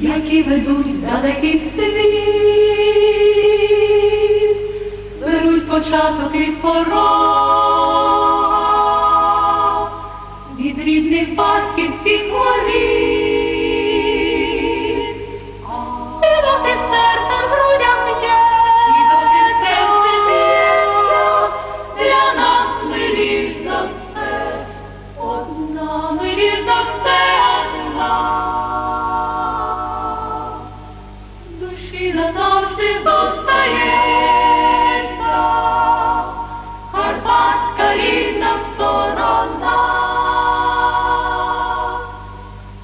які ведуть далекий світ, беруть початок від порога, від рідних батьківських воріт. І доки серце і доки серце б'ється, для нас миліш за все, одна миліш назавжди зостається, Карпатська рідна сторона.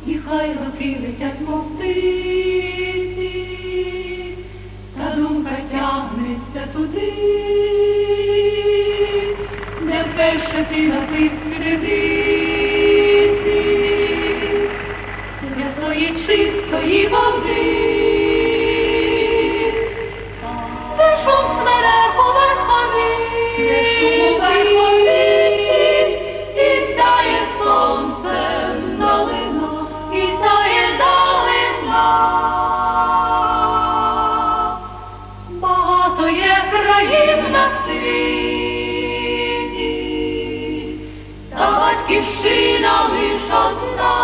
І хай роки летять мов птиці, та думка тягнеться туди, де вперше ти напис кредиті, ворогів на світі, та батьківщина лише одна.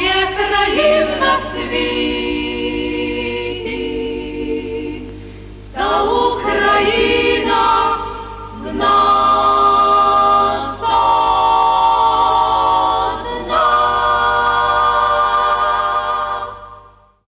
Є країв на світ.